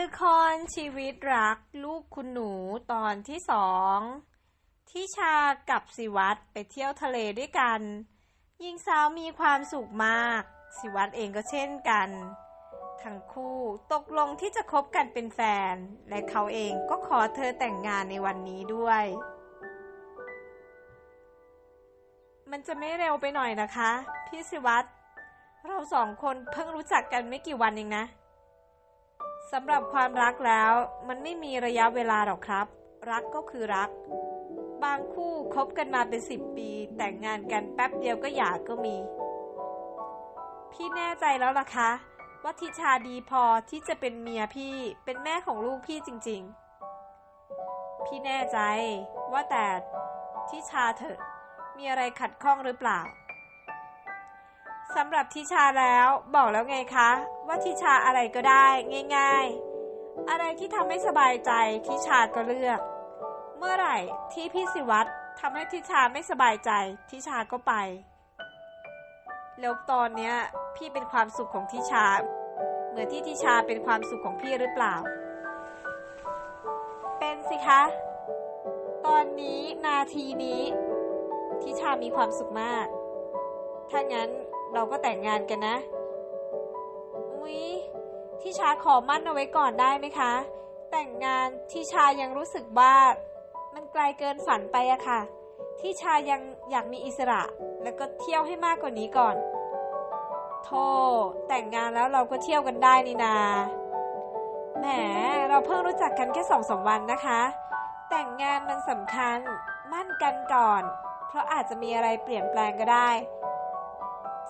ละครชีวิตรักลูกคุณหนูตอนที่สองที่ชากับสิวัตรไปเที่ยวทะเลด้วยกันหญิงสาวมีความสุขมาก สิวัตรเองก็เช่นกัน ทั้งคู่ตกลงที่จะคบกันเป็นแฟน และเขาเองก็ขอเธอแต่งงานในวันนี้ด้วย มันจะไม่เร็วไปหน่อยนะคะ พี่สิวัตรเราสองคนเพิ่งรู้จักกันไม่กี่วันเองนะ สำหรับความรักแล้ว มันไม่มีระยะเวลาหรอกครับ รักก็คือรัก บางคู่คบกันมาเป็นสิบปี แต่งงานกันแป๊บเดียวก็หย่าก็มี พี่แน่ใจแล้วล่ะคะ ว่าทิชาดีพอที่จะเป็นเมียพี่เป็นแม่ของลูกพี่จริง ๆ พี่แน่ใจว่าแต่ทิชาเถอะ มีอะไรขัดข้องหรือเปล่า สำหรับทิชาแล้วบอกแล้วไงคะ ว่าทิชาอะไรก็ได้ง่าย ๆ อะไรที่ทำให้สบายใจทิชาก็เลือก เมื่อไหร่ที่พี่สิวัตรทำให้ทิชาไม่สบายใจทิชาก็ไป แล้วตอนเนี้ยพี่เป็นความสุขของทิชา เหมือนที่ทิชาเป็นความสุขของพี่หรือเปล่า เป็นสิคะ ตอนนี้นาทีนี้ ทิชามีความสุขมาก ถ้างั้น เราก็แต่งงานกันนะ อุ๊ยทิชาขอมั่นเอาไว้ก่อนได้ไหมคะ แต่งงานทิชายังรู้สึกว่ามันไกลเกินฝันไปอะค่ะทิชายังอยากมีอิสระ แล้วก็เที่ยวให้มากกว่านี้ก่อนโธ่แต่งงานแล้วเราก็เที่ยวกันได้นี่นา แหม เราเพิ่งรู้จักกันแค่สองสามวันนะคะ แต่งงานมันสำคัญ มั่นกันก่อน เพราะอาจจะมีอะไรเปลี่ยนแปลงก็ได้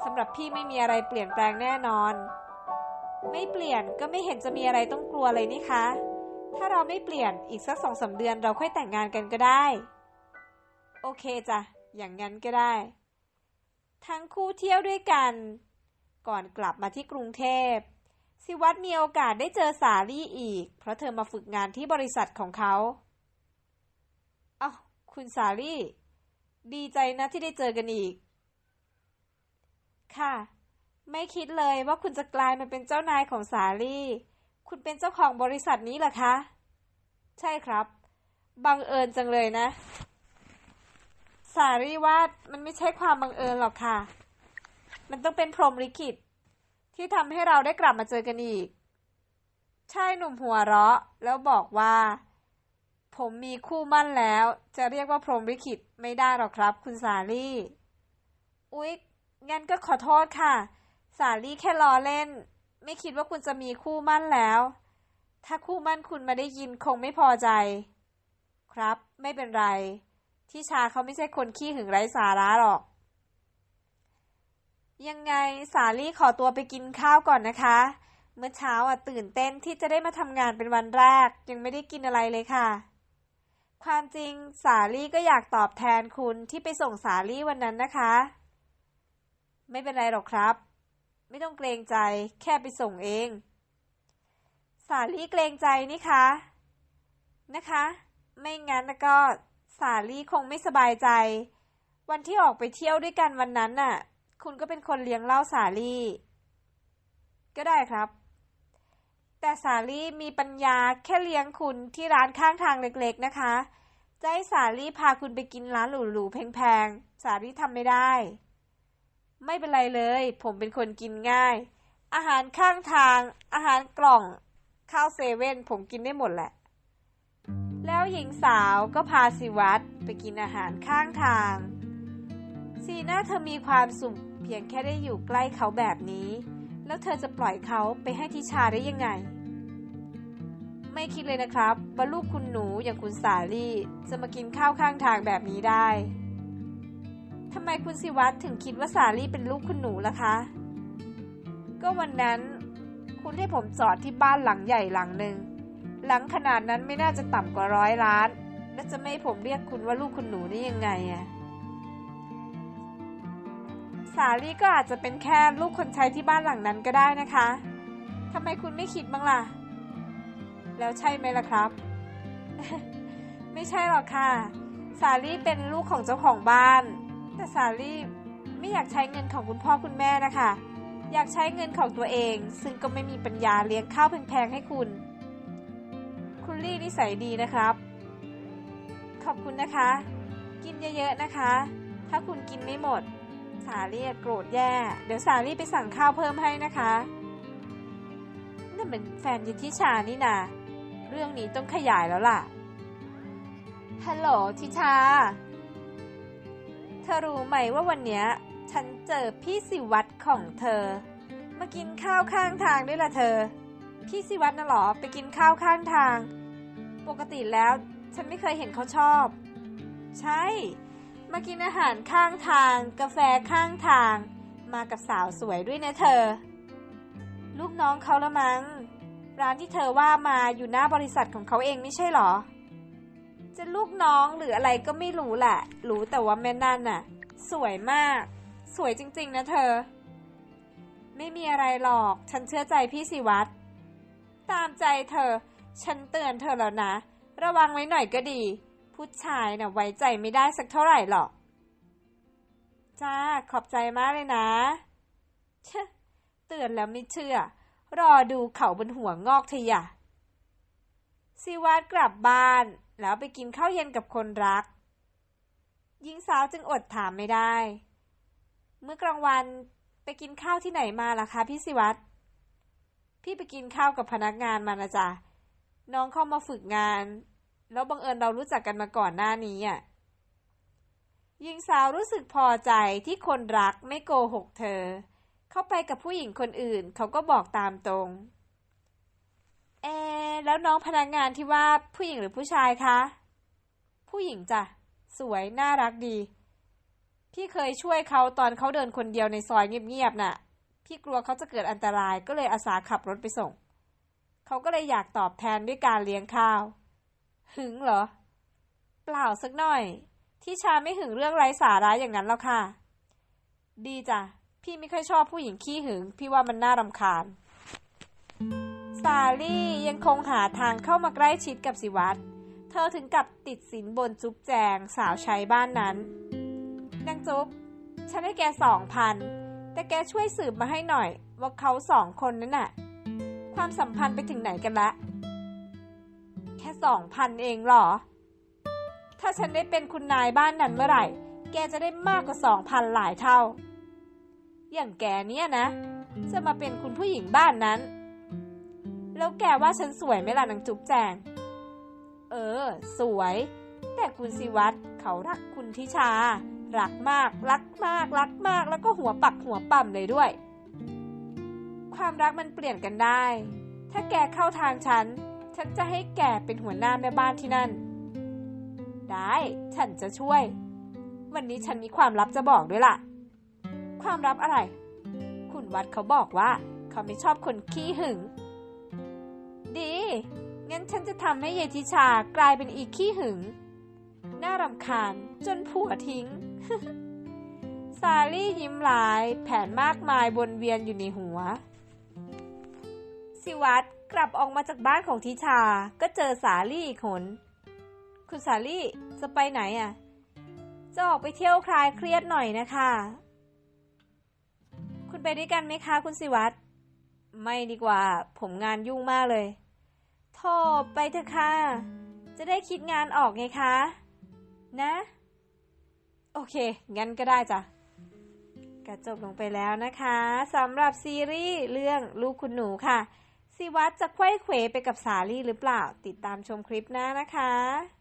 สำหรับพี่ไม่มีอะไรเปลี่ยนแปลงแน่นอน ไม่เปลี่ยนก็ไม่เห็นจะมีอะไรต้องกลัวเลยนี่คะ ถ้าเราไม่เปลี่ยนอีกสักสองสาเดือนเราค่อยแต่งงานกันก็ได้ โอเคจ้ะ อย่างนั้นก็ได้ ทั้งคู่เที่ยวด้วยกัน ก่อนกลับมาที่กรุงเทพสิวัตรมีโอกาสได้เจอสาลี่อีก เพราะเธอมาฝึกงานที่บริษัทของเขาเอ้าคุณสาลี่ ดีใจนะที่ได้เจอกันอีก ค่ะ ไม่คิดเลยว่าคุณจะกลายมาเป็นเจ้านายของสาลี่ คุณเป็นเจ้าของบริษัทนี้เหรอคะ ใช่ครับ บังเอิญจังเลยนะ สาลี่ว่ามันไม่ใช่ความบังเอิญหรอกค่ะ มันต้องเป็นพรหมลิขิต ที่ทำให้เราได้กลับมาเจอกันอีก ชายหนุ่มหัวเราะแล้วบอกว่า ผมมีคู่มั่นแล้ว จะเรียกว่าพรหมลิขิตไม่ได้หรอกครับ คุณสาลี่อุ๊ย งั้นก็ขอโทษค่ะ สาลี่แค่ล้อเล่น ไม่คิดว่าคุณจะมีคู่มั่นแล้ว ถ้าคู่มั่นคุณมาได้ยินคงไม่พอใจ ครับ ไม่เป็นไร ที่ชาเขาไม่ใช่คนขี้หึงไร้สาระหรอก ยังไงสาลี่ขอตัวไปกินข้าวก่อนนะคะ เมื่อเช้าอะตื่นเต้นที่จะได้มาทำงานเป็นวันแรก ยังไม่ได้กินอะไรเลยค่ะความจริงสาลี่ก็อยากตอบแทนคุณที่ไปส่งสาลี่วันนั้นนะคะ ไม่เป็นไรหรอกครับ ไม่ต้องเกรงใจ แค่ไปส่งเอง สาลี่เกรงใจนี่คะ นะคะ ไม่งั้นแล้วก็สาลี่คงไม่สบายใจ วันที่ออกไปเที่ยวด้วยกันวันนั้นน่ะ คุณก็เป็นคนเลี้ยงเหล้าสาลี่ ก็ได้ครับ แต่สาลี่มีปัญญาแค่เลี้ยงคุณที่ร้านข้างทางเล็กๆนะคะจะให้สาลี่พาคุณไปกินร้านหรูๆแพงๆ สาลี่ทำไม่ได้ ไม่เป็นไรเลย ผมเป็นคนกินง่าย อาหารข้างทาง อาหารกล่อง ข้าวเซเว่นผมกินได้หมดแหละ แล้วหญิงสาวก็พาสิวัตไปกินอาหารข้างทาง สีหน้าเธอมีความสุขเพียงแค่ได้อยู่ใกล้เขาแบบนี้ แล้วเธอจะปล่อยเขาไปให้ทิชาได้ยังไง ไม่คิดเลยนะครับว่าลูกคุณหนูอย่างคุณสาลี่จะมากินข้าวข้างทางแบบนี้ได้ ทำไมคุณสิวัตรถึงคิดว่าสาลี่เป็นลูกคุณหนูล่ะคะ ก็วันนั้น คุณให้ผมจอดที่บ้านหลังใหญ่หลังหนึ่ง หลังขนาดนั้นไม่น่าจะต่ำกว่าร้อยล้าน แล้วจะไม่ให้ผมเรียกคุณว่าลูกคุณหนูได้ยังไงอะสาลี่ก็อาจจะเป็นแค่ลูกคนใช้ที่บ้านหลังนั้นก็ได้นะคะทำไมคุณไม่คิดบ้างล่ะ แล้วใช่ไหมล่ะครับ ไม่ใช่หรอกค่ะ สาลี่เป็นลูกของเจ้าของบ้าน แต่สาลี่ไม่อยากใช้เงินของคุณพ่อคุณแม่นะคะ อยากใช้เงินของตัวเอง ซึ่งก็ไม่มีปัญญาเลี้ยงข้าวแพงๆให้คุณ คุณลี่นิสัยดีนะครับ ขอบคุณนะคะ กินเยอะๆนะคะ ถ้าคุณกินไม่หมด สาลี่โกรธแย่ เดี๋ยวสาลี่ไปสั่งข้าวเพิ่มให้นะคะนั่นเป็นแฟนยิทิชานี่นาเรื่องนี้ต้องขยายแล้วล่ะฮัลโหลทิชา เธอรู้ไหมว่าวันเนี้ยฉันเจอพี่สิวัตรของเธอ มากินข้าวข้างทางด้วยล่ะเธอ พี่สิวัตรน่ะหรอไปกินข้าวข้างทาง ปกติแล้วฉันไม่เคยเห็นเขาชอบ ใช่ มากินอาหารข้างทาง กาแฟข้างทาง มากับสาวสวยด้วยนะเธอ ลูกน้องเขาละมัง้งร้านที่เธอว่ามาอยู่หน้าบริษัทของเขาเองไม่ใช่หรอ จะลูกน้องหรืออะไรก็ไม่รู้แหละ รู้แต่ว่าแม่นั่นน่ะ สวยมาก สวยจริงๆนะเธอ ไม่มีอะไรหรอก ฉันเชื่อใจพี่สิวัตรตามใจเธอ ฉันเตือนเธอแล้วนะ ระวังไว้หน่อยก็ดี ผู้ชายน่ะไว้ใจไม่ได้สักเท่าไหร่หรอก จ้า ขอบใจมากเลยนะเชเตือนแล้วไม่เชื่อ รอดูเขาบนหัวงอกเถอะอย่าสิวัตรกลับบ้าน แล้วไปกินข้าวเย็นกับคนรัก หญิงสาวจึงอดถามไม่ได้ เมื่อกลางวันไปกินข้าวที่ไหนมาล่ะคะพี่สิวัตรพี่ไปกินข้าวกับพนักงานมานะจ๊ะ น้องเข้ามาฝึกงาน แล้วบังเอิญเรารู้จักกันมาก่อนหน้านี้อะหญิงสาวรู้สึกพอใจที่คนรักไม่โกหกเธอ เข้าไปกับผู้หญิงคนอื่น เขาก็บอกตามตรง เอ แล้วน้องพนักงานที่ว่าผู้หญิงหรือผู้ชายคะ ผู้หญิงจ้ะ สวยน่ารักดี พี่เคยช่วยเขาตอนเขาเดินคนเดียวในซอยเงียบๆน่ะ พี่กลัวเขาจะเกิดอันตรายก็เลยอาสาขับรถไปส่ง เขาก็เลยอยากตอบแทนด้วยการเลี้ยงข้าว หึงเหรอ เปล่าสักหน่อย ที่ชาไม่หึงเรื่องไร้สาระอย่างนั้นแล้วค่ะ ดีจ้ะ พี่ไม่ค่อยชอบผู้หญิงขี้หึง พี่ว่ามันน่ารำคาญ ซาลี่ยังคงหาทางเข้ามาใกล้ชิดกับสิวัตรเธอถึงกับติดสินบนจุ๊บแจงสาวใช้บ้านนั้นนางจุ๊บฉันให้แกสองพัน แต่แกช่วยสืบมาให้หน่อย ว่าเขาสองคนนั้นน่ะ ความสัมพันธ์ไปถึงไหนกันละ แค่สองพันเองหรอ ถ้าฉันได้เป็นคุณนายบ้านนั้นเมื่อไหร่ แกจะได้มากกว่าสองพันหลายเท่า อย่างแกเนี่ยนะ จะมาเป็นคุณผู้หญิงบ้านนั้น แล้วแกว่าฉันสวยไหมล่ะนางจุ๊บแจง เออ สวย แต่คุณสิวัตรเขารักคุณทิชา รักมาก รักมาก รักมาก แล้วก็หัวปักหัวปั่มเลยด้วย ความรักมันเปลี่ยนกันได้ ถ้าแกเข้าทางฉัน ฉันจะให้แกเป็นหัวหน้าแม่บ้านที่นั่น ได้ ฉันจะช่วย วันนี้ฉันมีความลับจะบอกด้วยล่ะ ความลับอะไร คุณวัดเขาบอกว่า เขาไม่ชอบคนขี้หึง งั้นฉันจะทำให้เยายทิชากลายเป็นอีกขี้หึง น่ารำคาญจนผัวทิ้ง ซาลี่ยิ้มหลาย แผนมากมายวนเวียนอยู่ในหัว สิวัตรกลับออกมาจากบ้านของทิชา ก็เจอสาลี่อีกคน คุณสาลี่จะไปไหนอะ จะออกไปเที่ยวคลายเครียดหน่อยนะคะ คุณไปด้วยกันไหมคะ คุณสิวัตรไม่ดีกว่า ผมงานยุ่งมากเลย โถไปเถอะค่ะ จะได้คิดงานออกไงคะ นะ โอเค งั้นก็ได้จ้ะก็จบลงไปแล้วนะคะสำหรับซีรีส์เรื่องลูกคุณหนูค่ะสิวัตรจะควยเขวไปกับสาลี่หรือเปล่า ติดตามชมคลิปหน้านะคะ